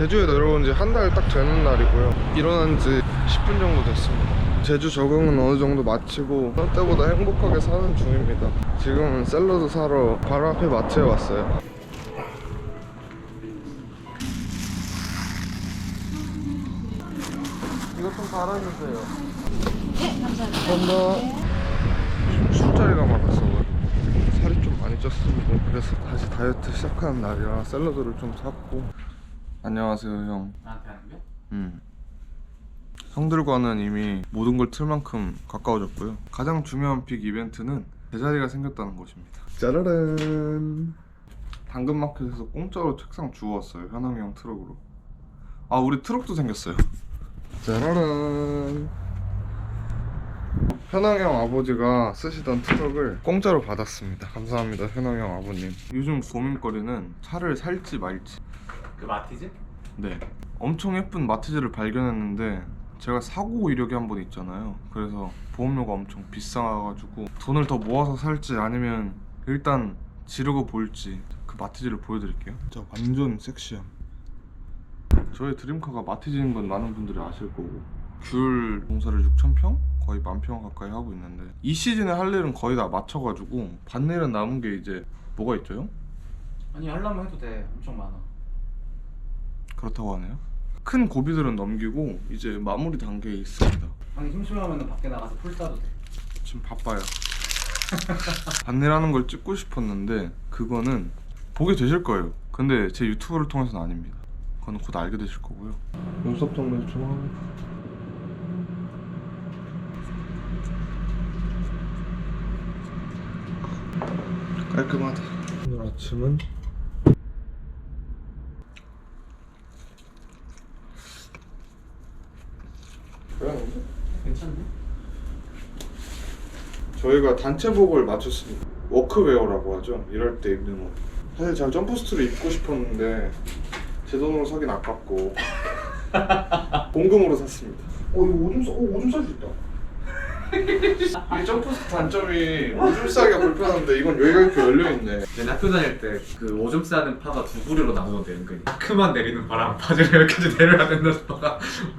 제주에 내려온 지 한 달 딱 되는 날이고요. 일어난 지 10분 정도 됐습니다. 제주 적응은 어느 정도 마치고 저 때보다 행복하게 사는 중입니다. 지금은 샐러드 사러 바로 앞에 마트에 왔어요. 이것 좀 달아주세요. 네, 감사합니다. 감사합니다. 술자리가 많아서 살이 좀 많이 쪘습니다. 그래서 다시 다이어트 시작하는 날이라 샐러드를 좀 샀고 안녕하세요 형 나한테 하는 게? 음. 형들과는 이미 모든 걸 틀 만큼 가까워졌고요. 가장 중요한 빅 이벤트는 제자리가 생겼다는 것입니다. 짜라란. 당근마켓에서 공짜로 책상 주웠어요. 현웅이 형 트럭으로. 아 우리 트럭도 생겼어요. 짜라란. 현웅이 형 아버지가 쓰시던 트럭을 공짜로 받았습니다. 감사합니다, 현웅이 형 아버님. 요즘 고민거리는 차를 살지 말지. 그 마티즈? 네. 엄청 예쁜 마티즈를 발견했는데 제가 사고 이력이 한 번 있잖아요. 그래서 보험료가 엄청 비싸가지고 돈을 더 모아서 살지 아니면 일단 지르고 볼지 그 마티즈를 보여드릴게요. 진짜 완전 섹시함. 저의 드림카가 마티즈인 건 많은 분들이 아실 거고 귤 공사를 6,000평? 거의 만평 가까이 하고 있는데 이 시즌에 할 일은 거의 다 마쳐가지고 반일은 남은 게 이제 뭐가 있죠 형? 아니 하려면 해도 돼 엄청 많아 그렇다고 하네요. 큰 고비들은 넘기고 이제 마무리 단계에 있습니다. 아니 심심하면 밖에 나가서 풀 따도 돼 지금 바빠요. 반일하는 걸 찍고 싶었는데 그거는 보게 되실 거예요. 근데 제 유튜브를 통해서는 아닙니다. 그건 곧 알게 되실 거고요. 눈썹 정리 좀 하고. 깔끔하다. 오늘 아침은 그러는데? 괜찮네 저희가 단체복을 맞췄습니다. 워크웨어라고 하죠. 일할 때 입는 옷. 사실 제가 점프스트를 입고 싶었는데 제 돈으로 사긴 아깝고 공금으로 샀습니다. 어 이거 오줌 싸, 어 오줌 쌀수 있다. 이 점프스트 단점이 오줌 싸기가 불편한데 이건 여기가 이렇게 열려 있네. 내 학교 다닐 때 그 오줌 싸는 파가 두 부류로 나누는데 은근히 크만 내리는 파랑 바지를 여기까지 내려야 된다는 파가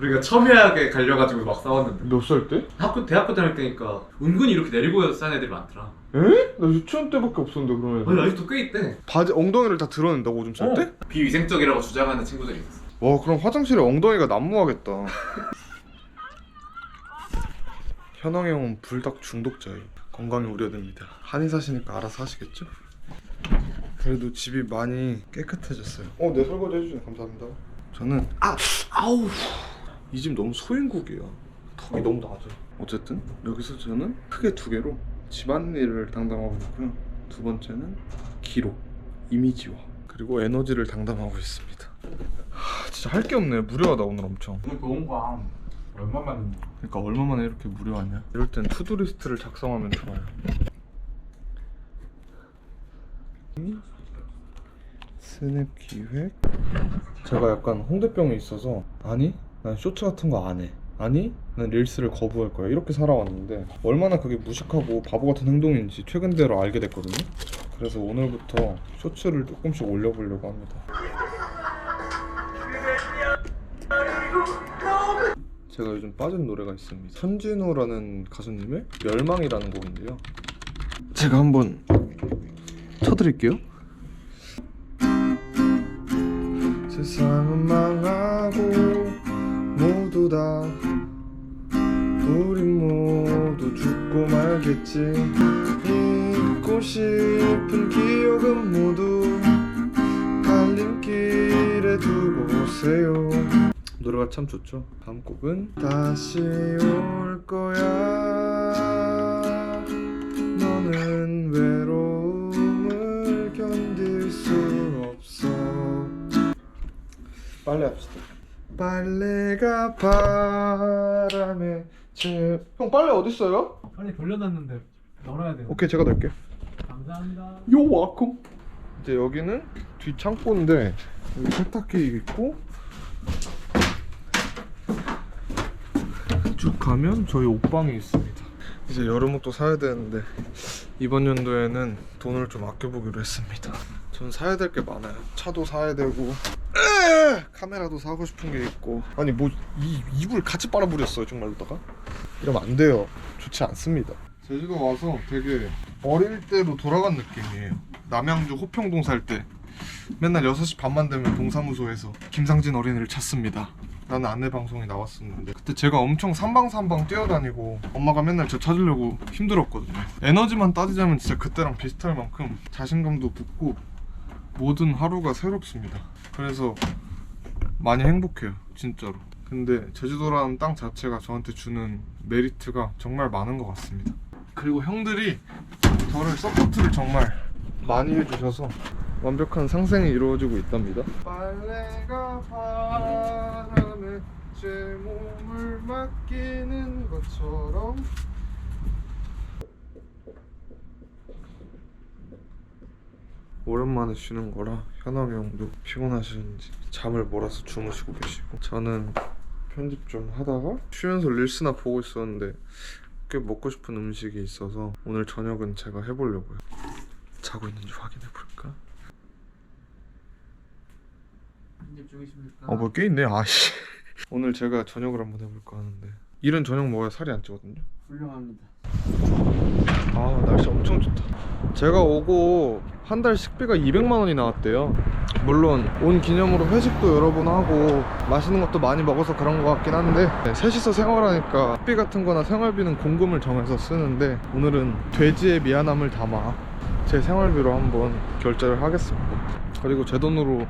우리가 첨예하게 갈려가지고 막 싸웠는데. 몇 살 때? 학교 대학교 다닐 때니까 은근히 이렇게 내리고 싸는 애들이 많더라. 에? 나 유치원 때밖에 없었는데 그러면. 아니 아직도 꽤 있대. 바지 엉덩이를 다 드러낸다고 오줌 쌀 때? 어, 비위생적이라고 주장하는 친구들이 있었어. 와 그럼 화장실에 엉덩이가 난무하겠다. 현황이 형은 불닭 중독자예요 건강이 우려됩니다. 한의 사시니까 알아서 하시겠죠? 그래도 집이 많이 깨끗해졌어요. 어내 설거지 해주셔서 감사합니다. 저는 아 아우 이 집 너무 소인국이야 턱이 너무 낮아. 어쨌든 여기서 저는 크게 두 개로 집안일을 담당하고 있고요. 두 번째는 기록 이미지화 그리고 에너지를 담당하고 있습니다. 하, 진짜 할 게 없네. 무료하다 오늘 엄청. 오늘 좋은 거야 얼마 만에 그러니까 얼마 만에 이렇게 무료하냐? 이럴 땐 투두리스트를 작성하면 좋아요. 스냅 기획? 제가 약간 홍대병이 있어서 아니 난 쇼츠 같은 거 안 해 아니 난 릴스를 거부할 거야 이렇게 살아왔는데 얼마나 그게 무식하고 바보 같은 행동인지 최근 들어 알게 됐거든요 그래서 오늘부터 쇼츠를 조금씩 올려보려고 합니다 제가 요즘 빠진 노래가 있습니다. 현진우라는 가수님의 멸망이라는 곡인데요. 제가 한번 쳐드릴게요. 세상은 망하고 모두 다 우린 모두 죽고 말겠지 잊고 싶은 기억은 모두 갈림길에 두고 오세요 노래가 참 좋죠. 다음 곡은 다시 올 거야. 너는 외로움을 견딜 수 없어. 빨래 합시다. 빨래가 바람에 제... 형 빨래 어디 있어요? 빨리 돌려놨는데 널어야 돼 오케이 제가 넣을게요. 감사합니다 요 와콤. 이제 여기는 뒤 창고인데 여기 세탁기 있고 쭉 가면 저희 옷방이 있습니다. 이제 여름 옷도 사야 되는데 이번 연도에는 돈을 좀 아껴보기로 했습니다. 전 사야 될 게 많아요. 차도 사야 되고 으, 카메라도 사고 싶은 게 있고 아니 뭐이 이불 같이 빨아버렸어요 정말로다가 이러면 안 돼요. 좋지 않습니다. 제주도 와서 되게 어릴 때로 돌아간 느낌이에요. 남양주 호평동 살 때 맨날 6시 반만 되면 동사무소에서 김상진 어린이를 찾습니다. 라는 안내 방송이 나왔었는데 그때 제가 엄청 삼방삼방 뛰어다니고 엄마가 맨날 저 찾으려고 힘들었거든요. 에너지만 따지자면 진짜 그때랑 비슷할 만큼 자신감도 붙고 모든 하루가 새롭습니다. 그래서 많이 행복해요, 진짜로. 근데 제주도라는 땅 자체가 저한테 주는 메리트가 정말 많은 것 같습니다. 그리고 형들이 저를 서포트를 정말 많이 해주셔서 완벽한 상생이 이루어지고 있답니다. 빨래가 바람에 제 몸을 맡기는 것처럼 오랜만에 쉬는 거라 현아이 형도 피곤하시는지 잠을 몰아서 주무시고 계시고 저는 편집 좀 하다가 쉬면서 릴스나 보고 있었는데 꽤 먹고 싶은 음식이 있어서 오늘 저녁은 제가 해보려고요. 자고 있는지 확인해 볼까? 편집 중이십니까? 어, 뭐꽤 있네. 아씨. 오늘 제가 저녁을 한번 해볼까 하는데 이른 저녁 먹어야 살이 안 찌거든요. 훌륭합니다. 아 날씨 엄청 좋다. 제가 오고 한 달 식비가 200만 원이 나왔대요. 물론 온 기념으로 회식도 여러 번 하고 맛있는 것도 많이 먹어서 그런 것 같긴 한데 네, 셋이서 생활하니까 식비 같은 거나 생활비는 공금을 정해서 쓰는데 오늘은 돼지의 미안함을 담아 제 생활비로 한번 결제를 하겠습니다. 그리고 제 돈으로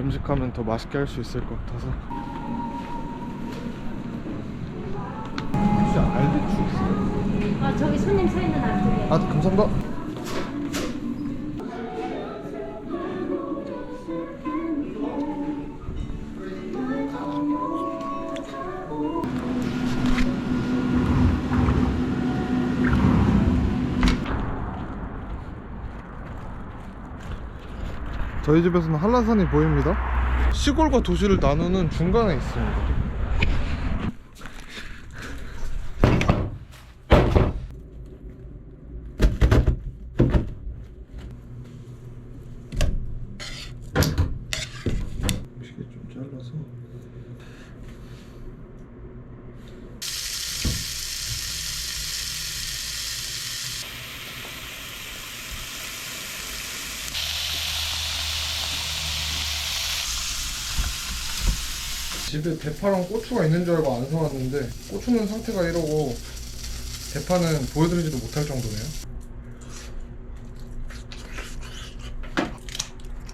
음식하면 더 맛있게 할 수 있을 것 같아서 아 저기 손님 서 있는 앞쪽에. 아 감사합니다. 저희 집에서는 한라산이 보입니다. 시골과 도시를 나누는 중간에 있습니다. 음식에 좀 잘라서 집에 대파랑 고추가 있는 줄 알고 안 사왔는데 고추는 상태가 이러고 대파는 보여드리지도 못할 정도네요.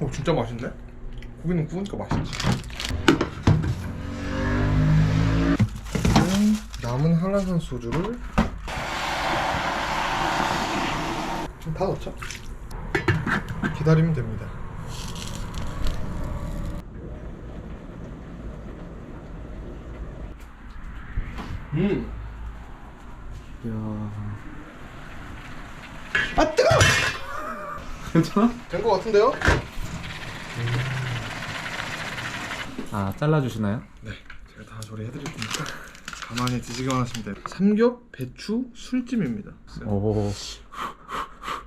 오 진짜 맛있네? 고기는 구우니까 맛있지. 음, 남은 한라산 소주를 지금 다 넣자. 기다리면 됩니다 음. 야. 아 뜨거! 괜찮아? 된 것 같은데요? 아 잘라주시나요? 네, 제가 다 조리해드릴 테니까 가만히 드시기만 하시면 돼요. 삼겹, 배추, 술찜입니다. 오.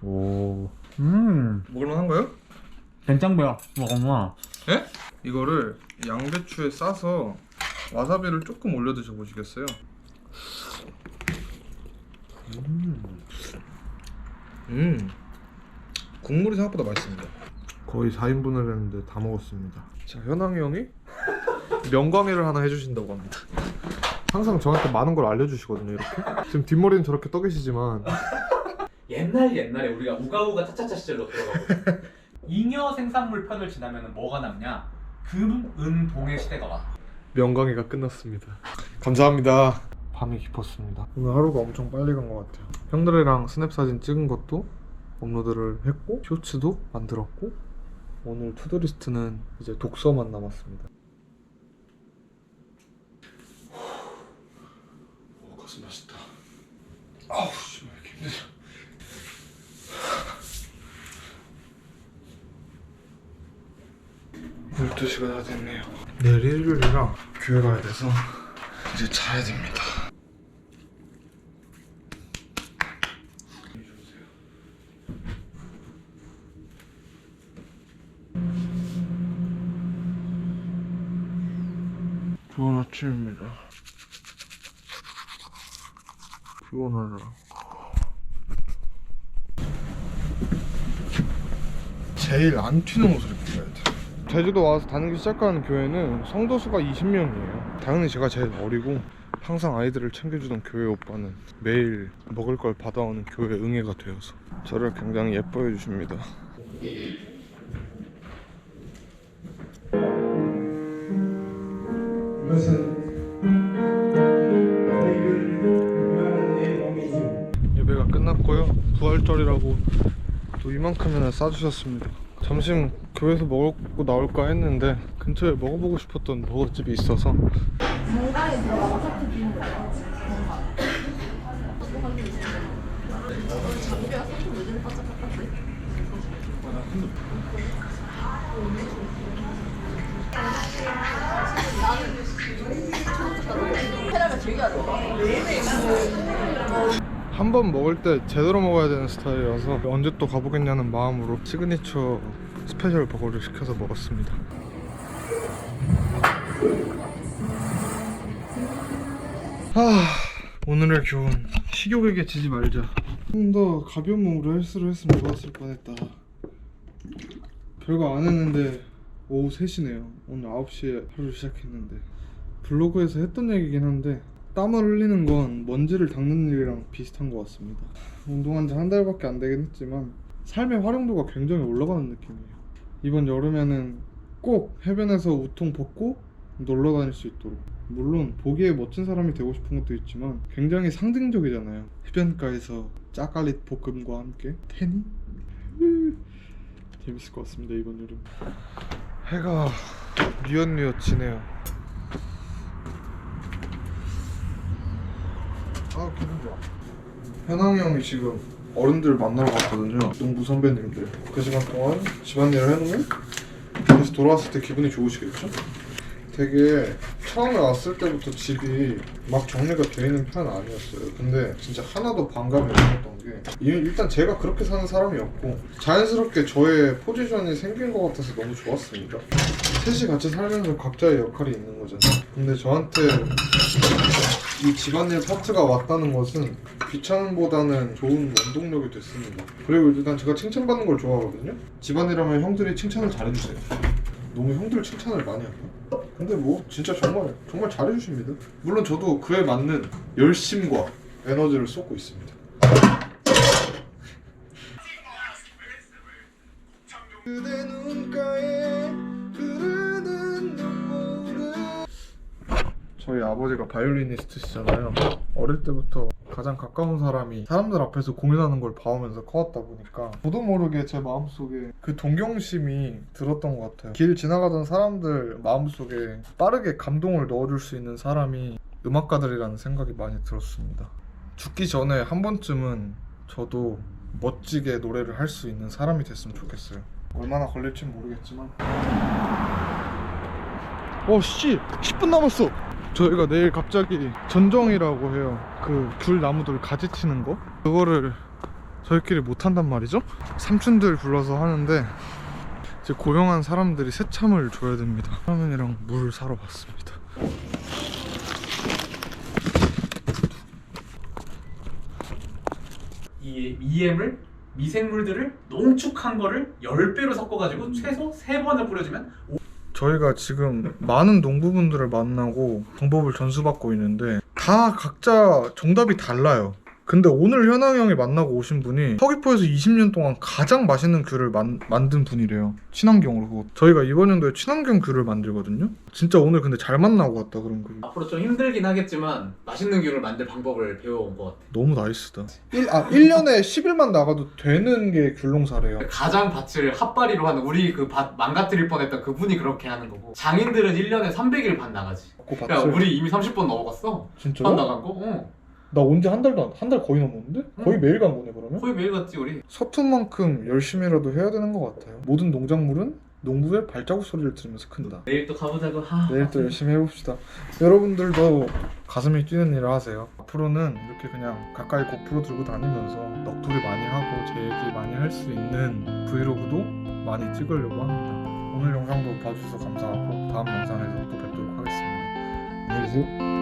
오. 음. 먹을만한가요? 된장배야. 먹었나? 예? 이거를 양배추에 싸서 와사비를 조금 올려 드셔 보시겠어요? 음. 음. 국물이 생각보다 맛있습니다. 거의 4인분을 했는데 다 먹었습니다. 자, 현황이 형이 명광회를 하나 해주신다고 합니다. 항상 저한테 많은 걸 알려주시거든요, 이렇게. 지금 뒷머리는 저렇게 떠 계시지만 옛날 옛날에 우리가 우가우가 차차차 시절로 돌아가고 잉여 생산물 편을 지나면 뭐가 남냐? 금, 은, 동의 시대가 와. 명광회가 끝났습니다. 감사합니다. 밤이 깊었습니다. 오늘 하루가 엄청 빨리 간 것 같아요. 형들이랑 스냅 사진 찍은 것도 업로드를 했고 쇼츠도 만들었고 오늘 투두리스트는 이제 독서만 남았습니다. 오, 가슴 맛있다. 아우 씨, 왜 이렇게 힘드냐. 열두 시가 다 됐네요. 내일 일요일이라 교회 가야 돼서 이제 자야 됩니다. 아침입니다. 피곤하다. 제일 안 튀는 옷을 입고 가야 돼. 제주도 와서 다니기 시작하는 교회는 성도 수가 20명이에요. 당연히 제가 제일 어리고 항상 아이들을 챙겨주던 교회 오빠는 매일 먹을 걸 받아오는 교회 응애가 되어서 저를 굉장히 예뻐해 주십니다. 예배가 끝났고요. 부활절이라고 또 이만큼이나 싸주셨습니다. 점심 교회에서 먹고 나올까 했는데 근처에 먹어보고 싶었던 버거집이 있어서 한 번 먹을 때 제대로 먹어야 되는 스타일이라서 언제 또 가보겠냐는 마음으로 시그니처 스페셜 버거를 시켜서 먹었습니다. 아 오늘의 교훈 식욕에게 지지 말자. 좀 더 가벼운 몸으로 헬스를 했으면 좋았을 뻔했다. 별거 안 했는데 오후 3시네요. 오늘 9시에 하루 시작했는데 블로그에서 했던 얘기긴 한데 땀을 흘리는 건 먼지를 닦는 일이랑 비슷한 것 같습니다. 운동한 지 한 달밖에 안 되긴 했지만 삶의 활용도가 굉장히 올라가는 느낌이에요. 이번 여름에는 꼭 해변에서 우통 벗고 놀러 다닐 수 있도록 물론 보기에 멋진 사람이 되고 싶은 것도 있지만 굉장히 상징적이잖아요. 해변가에서 짜갈릿 볶음과 함께 태니? 재밌을 것 같습니다 이번 여름. 해가 뉘엿뉘엿 지네요. 아 기분 좋아. 현황이 형이 지금 어른들 만나러 갔거든요. 농부 선배님들. 그 시간 동안 집안일을 해놓으면 다시 돌아왔을 때 기분이 좋으시겠죠? 되게 처음에 왔을 때부터 집이 막 정리가 되어 있는 편은 아니었어요. 근데 진짜 하나도 반감이 없었던 게 이- 일단 제가 그렇게 사는 사람이었고 자연스럽게 저의 포지션이 생긴 것 같아서 너무 좋았습니다. 셋이 같이 살면서 각자의 역할이 있는 거잖아요. 근데 저한테 이 집안일 파트가 왔다는 것은 귀찮음보다는 좋은 원동력이 됐습니다. 그리고 일단 제가 칭찬받는 걸 좋아하거든요. 집안일하면 형들이 칭찬을 잘해주세요. 너무 형들 칭찬을 많이 할까? 근데 뭐 진짜 정말 정말 잘해주십니다. 물론 저도 그에 맞는 열심과 에너지를 쏟고 있습니다. 그대 눈 아버지가 바이올리니스트시잖아요. 어릴 때부터 가장 가까운 사람이 사람들 앞에서 공연하는 걸 봐오면서 커왔다 보니까 저도 모르게 제 마음속에 그 동경심이 들었던 것 같아요. 길 지나가던 사람들 마음속에 빠르게 감동을 넣어줄 수 있는 사람이 음악가들이라는 생각이 많이 들었습니다. 죽기 전에 한 번쯤은 저도 멋지게 노래를 할 수 있는 사람이 됐으면 좋겠어요. 얼마나 걸릴지 모르겠지만 어, 씨! 10분 남았어! 저희가 내일 갑자기 전정이라고 해요. 그 귤 나무들 가지 치는 거? 그거를 저희끼리 못 한단 말이죠? 삼촌들 불러서 하는데 이제 고용한 사람들이 새참을 줘야 됩니다. 라면이랑 물 사러 왔습니다. 이 EM을 미생물들을 농축한 거를 10배로 섞어가지고 최소 3번을 뿌려주면 저희가 지금 많은 농부분들을 만나고 방법을 전수받고 있는데 다 각자 정답이 달라요. 근데 오늘 현황 형이 만나고 오신 분이 서귀포에서 20년 동안 가장 맛있는 귤을 만, 만든 분이래요. 친환경으로. 그거. 저희가 이번 연도에 친환경 귤을 만들거든요. 진짜 오늘 근데 잘 만나고 왔다 그런 거. 앞으로 좀 힘들긴 하겠지만 맛있는 귤을 만들 방법을 배워온 것 같아 너무 나이스다. 1, 아, 1년에 10일만 나가도 되는 게 귤농사래요. 가장 밭을 핫바리로 하는 우리 그 밭 망가뜨릴 뻔했던 그분이 그렇게 하는 거고 장인들은 1년에 300일 반 나가지 그 야 밭을. 우리 이미 30번 넘어갔어 진짜? 반 나간 거? 어. 나 언제 한 달도 한 달 거의 넘었는데? 거의 응. 매일 간 거네 그러면? 거의 매일 갔지 우리 서툰 만큼 열심히라도 해야 되는 것 같아요. 모든 농작물은 농부의 발자국 소리를 들으면서 큰다. 내일 또 가보자고 하 내일 또 열심히 해봅시다. 여러분들도 가슴이 뛰는 일을 하세요. 앞으로는 이렇게 그냥 가까이 고프로 들고 다니면서 넋두리 많이 하고 제 얘기 많이 할 수 있는 브이로그도 많이 찍으려고 합니다. 오늘 영상도 봐주셔서 감사하고 다음 영상에서 또 뵙도록 하겠습니다. 안녕히 계세요?